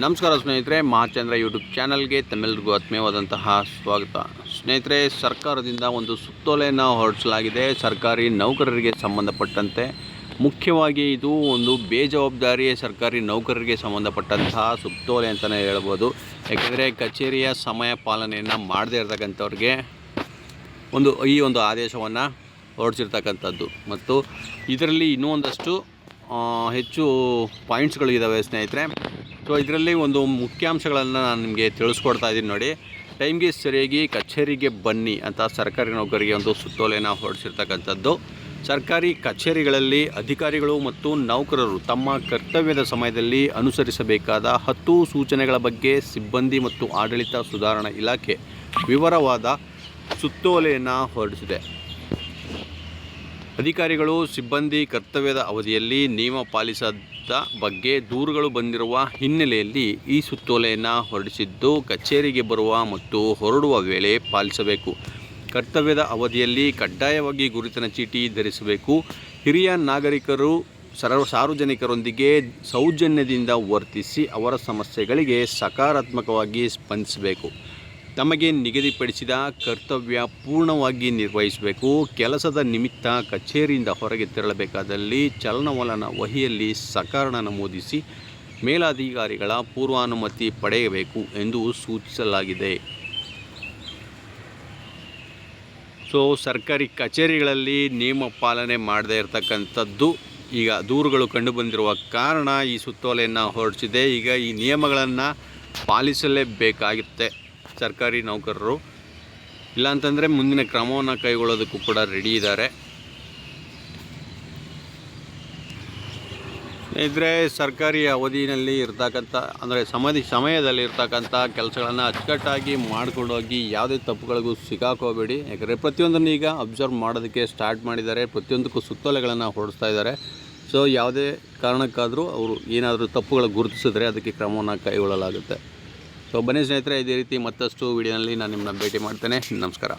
ನಮಸ್ಕಾರ ಸ್ನೇಹಿತರೆ ಮಹಾಚಂದ್ರ ಯೂಟ್ಯೂಬ್ ಚಾನಲ್ಗೆ ತಮ್ಮೆಲ್ಲರಿಗೂ ಆತ್ಮೀಯವಾದಂತಹ ಸ್ವಾಗತ. ಸ್ನೇಹಿತರೆ, ಸರ್ಕಾರದಿಂದ ಒಂದು ಸುತ್ತೋಲೆಯನ್ನು ಹೊರಡಿಸಲಾಗಿದೆ. ಸರ್ಕಾರಿ ನೌಕರರಿಗೆ ಸಂಬಂಧಪಟ್ಟಂತೆ, ಮುಖ್ಯವಾಗಿ ಇದು ಒಂದು ಬೇಜವಾಬ್ದಾರಿ ಸರ್ಕಾರಿ ನೌಕರರಿಗೆ ಸಂಬಂಧಪಟ್ಟಂತಹ ಸುತ್ತೋಲೆ ಅಂತಲೇ ಹೇಳ್ಬೋದು. ಯಾಕೆಂದರೆ ಕಚೇರಿಯ ಸಮಯ ಪಾಲನೆಯನ್ನು ಮಾಡದೇ ಇರತಕ್ಕಂಥವ್ರಿಗೆ ಒಂದು ಈ ಒಂದು ಆದೇಶವನ್ನು ಹೊರಡಿಸಿರ್ತಕ್ಕಂಥದ್ದು. ಮತ್ತು ಇದರಲ್ಲಿ ಇನ್ನೂ ಒಂದಷ್ಟು ಹೆಚ್ಚು ಪಾಯಿಂಟ್ಸ್ಗಳು ಇದ್ದಾವೆ ಸ್ನೇಹಿತರೆ. ಸೊ ಇದರಲ್ಲಿ ಒಂದು ಮುಖ್ಯಾಂಶಗಳನ್ನು ನಾನು ನಿಮಗೆ ತಿಳಿಸ್ಕೊಡ್ತಾ ಇದ್ದೀನಿ ನೋಡಿ. ಟೈಮ್ಗೆ ಸರಿಯಾಗಿ ಕಚೇರಿಗೆ ಬನ್ನಿ ಅಂತ ಸರ್ಕಾರಿ ನೌಕರಿಗೆ ಒಂದು ಸುತ್ತೋಲೆಯನ್ನು ಹೊರಡಿಸಿರ್ತಕ್ಕಂಥದ್ದು ಸರ್ಕಾರಿ ಕಚೇರಿಗಳಲ್ಲಿ ಅಧಿಕಾರಿಗಳು ಮತ್ತು ನೌಕರರು ತಮ್ಮ ಕರ್ತವ್ಯದ ಸಮಯದಲ್ಲಿ ಅನುಸರಿಸಬೇಕಾದ ಹತ್ತು ಸೂಚನೆಗಳ ಬಗ್ಗೆ ಸಿಬ್ಬಂದಿ ಮತ್ತು ಆಡಳಿತ ಸುಧಾರಣಾ ಇಲಾಖೆ ವಿವರವಾದ ಸುತ್ತೋಲೆಯನ್ನು ಹೊರಡಿಸಿದೆ. ಅಧಿಕಾರಿಗಳು, ಸಿಬ್ಬಂದಿ ಕರ್ತವ್ಯದ ಅವಧಿಯಲ್ಲಿ ನಿಯಮ ಪಾಲಿಸದ ಬಗ್ಗೆ ದೂರುಗಳು ಬಂದಿರುವ ಹಿನ್ನೆಲೆಯಲ್ಲಿ ಈ ಸುತ್ತೋಲೆಯನ್ನು ಹೊರಡಿಸಿದ್ದು ಕಚೇರಿಗೆ ಬರುವ ಮತ್ತು ಹೊರಡುವ ವೇಳೆ ಪಾಲಿಸಬೇಕು. ಕರ್ತವ್ಯದ ಅವಧಿಯಲ್ಲಿ ಕಡ್ಡಾಯವಾಗಿ ಗುರುತಿನ ಚೀಟಿ ಧರಿಸಬೇಕು. ಹಿರಿಯ ನಾಗರಿಕರು ಸರ್ವ ಸಾರ್ವಜನಿಕರೊಂದಿಗೆ ಸೌಜನ್ಯದಿಂದ ವರ್ತಿಸಿ ಅವರ ಸಮಸ್ಯೆಗಳಿಗೆ ಸಕಾರಾತ್ಮಕವಾಗಿ ಸ್ಪಂದಿಸಬೇಕು. ತಮಗೆ ನಿಗದಿಪಡಿಸಿದ ಕರ್ತವ್ಯ ಪೂರ್ಣವಾಗಿ ನಿರ್ವಹಿಸಬೇಕು. ಕೆಲಸದ ನಿಮಿತ್ತ ಕಚೇರಿಯಿಂದ ಹೊರಗೆ ತೆರಳಬೇಕಾದಲ್ಲಿ ಚಲನವಲನ ವಹಿಯಲ್ಲಿ ಸಕಾರಣ ನಮೂದಿಸಿ ಮೇಲಾಧಿಕಾರಿಗಳ ಪೂರ್ವಾನುಮತಿ ಪಡೆಯಬೇಕು ಎಂದು ಸೂಚಿಸಲಾಗಿದೆ. ಸೊ, ಸರ್ಕಾರಿ ಕಚೇರಿಗಳಲ್ಲಿ ನಿಯಮ ಪಾಲನೆ ಮಾಡದೇ ಇರತಕ್ಕಂಥದ್ದು ಈಗ ದೂರುಗಳು ಕಂಡುಬಂದಿರುವ ಕಾರಣ ಈ ಸುತ್ತೋಲೆಯನ್ನು ಹೊರಡಿಸಿದೆ. ಈಗ ಈ ನಿಯಮಗಳನ್ನು ಪಾಲಿಸಲೇಬೇಕಾಗುತ್ತೆ ಸರ್ಕಾರಿ ನೌಕರರು. ಇಲ್ಲಾಂತಂದರೆ ಮುಂದಿನ ಕ್ರಮವನ್ನು ಕೈಗೊಳ್ಳೋದಕ್ಕೂ ಕೂಡ ರೆಡಿ ಇದ್ದಾರೆ ಇದ್ರೆ ಸರ್ಕಾರಿ ಅವಧಿನಲ್ಲಿ ಇರ್ತಕ್ಕಂಥ, ಅಂದರೆ ಸಮಧಿ ಸಮಯದಲ್ಲಿ ಇರ್ತಕ್ಕಂಥ ಕೆಲಸಗಳನ್ನು ಅಚ್ಚುಕಟ್ಟಾಗಿ ಮಾಡ್ಕೊಂಡೋಗಿ ಯಾವುದೇ ತಪ್ಪುಗಳಿಗೂ ಸಿಗಾಕೋಬೇಡಿ. ಯಾಕಂದರೆ ಪ್ರತಿಯೊಂದನ್ನು ಈಗ ಅಬ್ಸರ್ವ್ ಮಾಡೋದಕ್ಕೆ ಸ್ಟಾರ್ಟ್ ಮಾಡಿದ್ದಾರೆ. ಪ್ರತಿಯೊಂದಕ್ಕೂ ಸುತ್ತೋಲೆಗಳನ್ನು ಹೊರಡಿಸ್ತಾ ಇದ್ದಾರೆ. ಸೊ ಯಾವುದೇ ಕಾರಣಕ್ಕಾದರೂ ಅವರು ಏನಾದರೂ ತಪ್ಪುಗಳು ಗುರುತಿಸಿದ್ರೆ ಅದಕ್ಕೆ ಕ್ರಮವನ್ನು ಕೈಗೊಳ್ಳಲಾಗುತ್ತೆ. ಸೊ ಬನ್ನಿ ಸ್ನೇಹಿತರೆ ಇದೇ ರೀತಿ ಮತ್ತಷ್ಟು ವಿಡಿಯೋನಲ್ಲಿ ನಾನು ನಿಮ್ಮನ್ನ ಭೇಟಿ ಮಾಡ್ತೇನೆ. ನಮಸ್ಕಾರ.